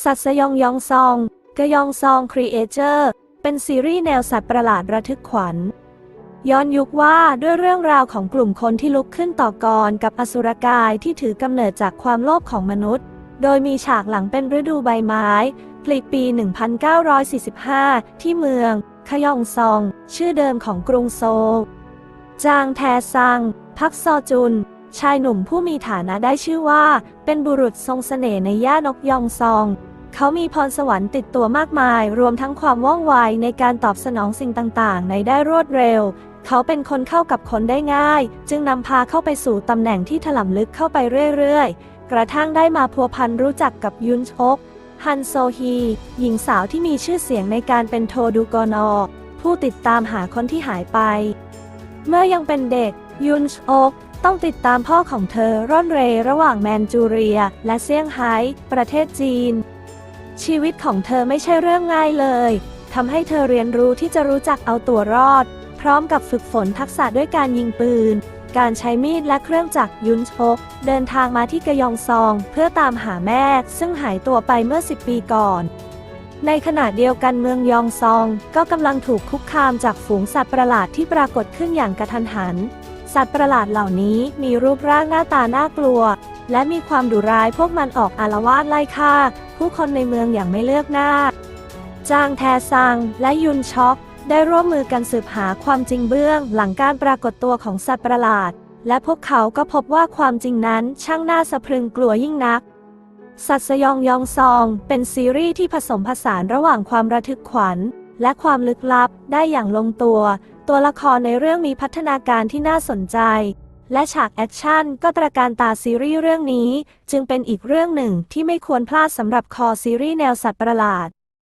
สัตว์สยองยองซองกยองซองครีเอเจอร์เป็นซีรีส์แนวสัตว์ประหลาดระทึกขวัญ ย้อนยุคว่าด้วยเรื่องราวของกลุ่มคนที่ลุกขึ้นต่อกรกับอสุรกายที่ถือกำเนิดจากความโลภของมนุษย์ โดยมีฉากหลังเป็นฤดูใบไม้ปลีปี 1945 ที่เมืองขยองซอง ชื่อเดิมของกรุงโซล จางแทซัง พักซอจุน ชายหนุ่มผู้มีฐานะได้ชื่อว่า เป็นบุรุษทรงเสน่ห์ในย่านกยองซอง เขามีพรสวรรค์ติดตัวมากมาย รวมทั้งความว่องไวในการตอบสนองสิ่งต่างๆ ในได้รวดเร็ว เขาเป็นคนเข้ากับคนได้ง่าย จึงนำพาเข้าไปสู่ตำแหน่งที่ถล่ำลึกเข้าไปเรื่อยๆ กระทั่งได้มาพัวพันรู้จักกับยุนชกฮันโซฮี หญิงสาวที่มีชื่อเสียงในการเป็นโทดูกอนอ ผู้ติดตามหาคนที่หายไป เมื่อยังเป็นเด็กยุนชก ต้องติดตามพ่อของเธอร่อนเรระหว่างแมนจูเรีย และเซี่ยงไฮ้ประเทศจีน ชีวิตของเธอไม่ใช่เรื่องง่ายเลยทำให้เธอเรียนรู้ที่จะรู้จักเอาตัวรอด พร้อมกับฝึกฝนทักษะด้วยการยิงปืน การใช้มีดและเครื่องจักรยุนชก เดินทางมาที่กะยองซอง เพื่อตามหาแม่ ซึ่งหายตัวไปเมื่อ 10 ปีก่อน ในขณะเดียวกันเมืองยองซอง ก็กำลังถูกคุกคามจากฝูงสัตว์ประหลาดที่ปรากฏขึ้นอย่างกระทันหัน สัตว์ประหลาดเหล่านี้มีรูปร่างหน้าตาน่ากลัว และมีความดุร้ายพวกมันออกอารวาสไล่ฆ่า ผู้คนในเมืองอย่างไม่เลือกหน้า จางแทซังและยุนช็อก ได้ร่วมมือกันสืบหาความจริงเบื้อง หลังการปรากฏตัวของสัตว์ประหลาด และพวกเขาก็พบว่าความจริงนั้นช่างน่าสะพรึงกลัวยิ่งนัก สัตว์สยองยองซอง เป็นซีรีส์ที่ผสมผสานระหว่างความระทึกขวัญ และความลึกลับได้อย่างลงตัว ตัวละครในเรื่องมีพัฒนาการที่น่าสนใจ และฉากแอคชั่นก็ตระการตาซีรีส์เรื่องนี้ จึงเป็นอีกเรื่องหนึ่งที่ไม่ควรพลาดสำหรับคอซีรีส์แนวสัตว์ประหลาด